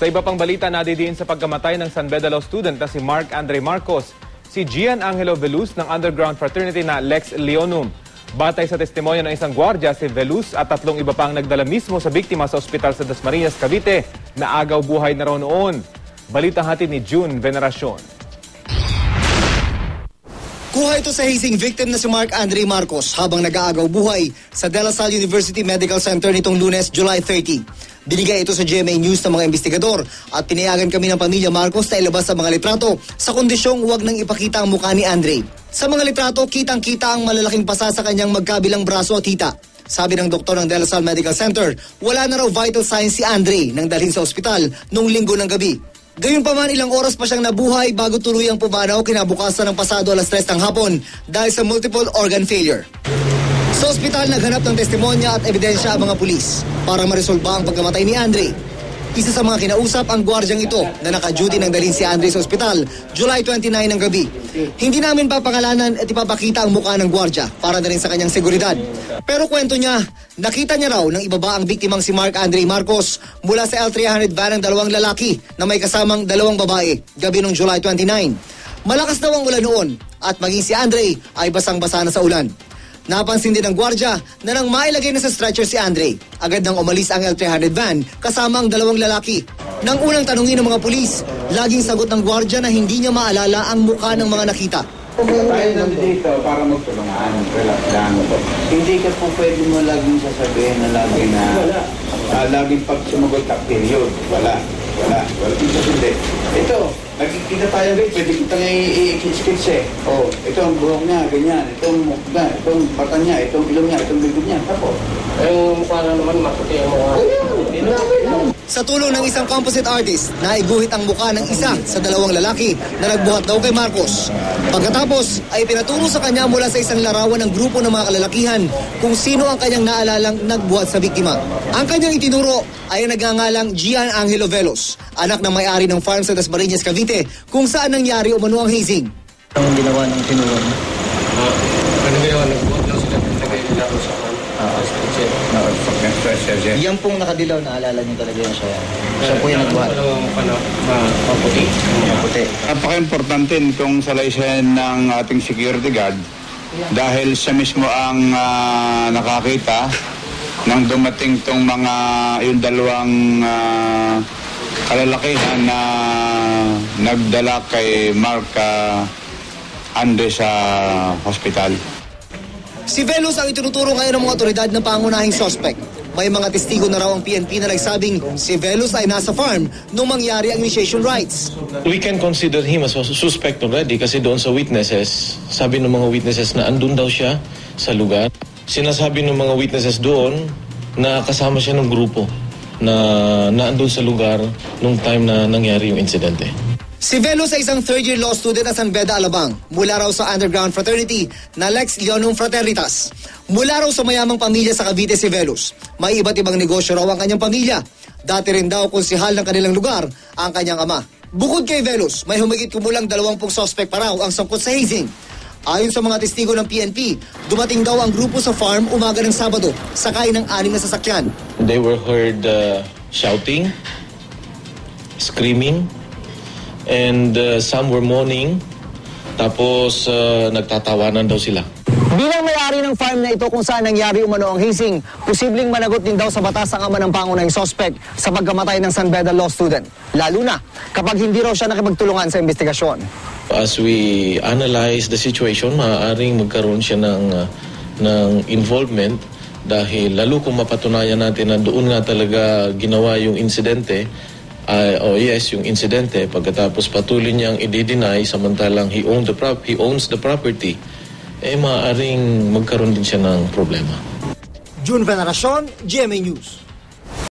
Sa iba pang balita, nadidiin sa pagkamatay ng San Beda Law student na si Mark Andre Marcos, si Gian Angelo Veluz ng underground fraternity na Lex Leonum. Batay sa testimonya ng isang gwardya, si Veluz at tatlong iba pang nagdala mismo sa biktima sa ospital sa Dasmariñas, Cavite na agaw buhay na raw noon. Balitang hatid ni June Veneracion. Kuha ito sa hazing victim na si Mark Andre Marcos habang nag-aagaw buhay sa De La Salle University Medical Center nitong lunes, July 30. Binigay ito sa GMA News ng mga investigador at tinayagan kami ng pamilya Marcos na ilabas sa mga litrato sa kondisyong huwag nang ipakita ang mukha ni Andre. Sa mga litrato, kitang-kita ang malalaking pasa sa kanyang magkabilang braso at hita. Sabi ng doktor ng De La Salle Medical Center, wala na raw vital signs si Andre nang dalhin sa ospital noong linggo ng gabi. Gayunpaman ilang oras pa siyang nabuhay bago tuluyang pumanaw kinabukasan ng pasado alas 3 ng hapon dahil sa multiple organ failure. Sa ospital naghanap ng testimonya at ebidensya ang mga pulis para maresolba ang pagkamatay ni Andre. Isa sa mga kinausap ang gwardyang ito na naka-duty nang dalhin si Andre sa ospital July 29 ng gabi. Hindi namin papangalanan at ipapakita ang mukha ng gwardya para na rin sa kanyang seguridad. Pero kwento niya, nakita niya raw ng ibaba ang biktimang si Mark Andre Marcos mula sa L300 van ng dalawang lalaki na may kasamang dalawang babae gabi noong July 29. Malakas daw ang ulan noon at maging si Andre ay basang-basa na sa ulan. Napansin din ng gwardya na nang mailagay na sa stretcher si Andre, agad nang umalis ang L300 van kasama ang dalawang lalaki. Nang unang tanungin ng mga pulis, laging sagot ng gwardya na hindi niya maalala ang mukha ng mga nakita. Tayo nandito para magtulungan. Relax lang. Hindi ka po pwede mo laging sasabihin na lagi na ah, laging pag sumagot ka, period. Wala. Wala. Wala. Ito hindi. Ito, nagkikita tayo rin. Pwede kita nga i-skits eh. Oh, ito ang buhok niya, ganyan. Ito ang mukha niya, ito ang mata niya, ito ang ilong niya, ito ang bibig niya. Tapos, Yung mukha na naman, maputi ang mukha. Sa tulong ng isang composite artist, naiguhit ang mukha ng isa sa dalawang lalaki na nagbuhat daw kay Marcos. Pagkatapos ay pinaturo sa kanya mula sa isang larawan ng grupo ng mga kalalakihan kung sino ang kanyang naalalang nagbuhat sa biktima. Ang kanyang itinuro ay ang nagngangalang Gian Angelo Velos, anak ng may-ari ng farm sa Dasmariñas, Cavite, kung saan nangyari umano ang hazing. Ang ginawa ng tinuro niya. Ah, ano ginawa? Nagbuhat lang sila. Nagay nila Ah, stretcher. na Yan pong nakadilaw, naalala niyo talaga yung siya. Siya po yung nagbuhat. Ano na maputi? Puti. Napaka-importante nitong salaysay ng ating security guard dahil siya mismo ang ah, nakakita nang dumating tong mga yung dalawang ah, kalalakihan na nagdala kay Mark ah, Andre sa hospital. Si Velos ang itinuturo ngayon ng mga otoridad na pangunahing suspect. May mga testigo na raw ang PNP na nagsabing si Velos ay nasa farm nung mangyari ang initiation rites. We can consider him as a suspect already kasi doon sa witnesses, sabi ng mga witnesses na andun daw siya sa lugar. Sinasabi ng mga witnesses doon na kasama siya ng grupo na naandun sa lugar nung time na nangyari yung insidente. Si Velos ay isang third-year law student at San Beda, Alabang. Mula raw sa underground fraternity na Lex Leonum Fraternitas. Mula raw sa mayamang pamilya sa Cavite si Velos. May iba't ibang negosyo raw ang kanyang pamilya. Dati rin daw konsihal ng kanilang lugar ang kanyang ama. Bukod kay Velos, may humigit kumulang dalawampung suspect pa raw ang sangkot sa hazing. Ayon sa mga testigo ng PNP, dumating daw ang grupo sa farm umaga ng Sabado, sakay ng anim na sasakyan. They were heard uh, shouting, screaming, and uh, some were moaning. Tapos uh, nagtatawanan daw sila. Bilang may-ari ng farm na ito kung saan nangyari umano ang hazing, posibleng managot din daw sa batas ang ama ng pangunahing sospek sa pagkamatay ng San Beda Law student. Lalo na kapag hindi raw siya nakipagtulungan sa investigasyon. As we analyze the situation, maaaring magkaroon siya ng, uh, ng involvement dahil lalo kung mapatunayan natin na doon nga talaga ginawa yung insidente, uh, oh yes, yung insidente, pagkatapos patuloy niyang i-deny samantalang he, owned the prop, he owns the property, eh maaaring magkaroon din siya ng problema. June Veneracion, GMA News.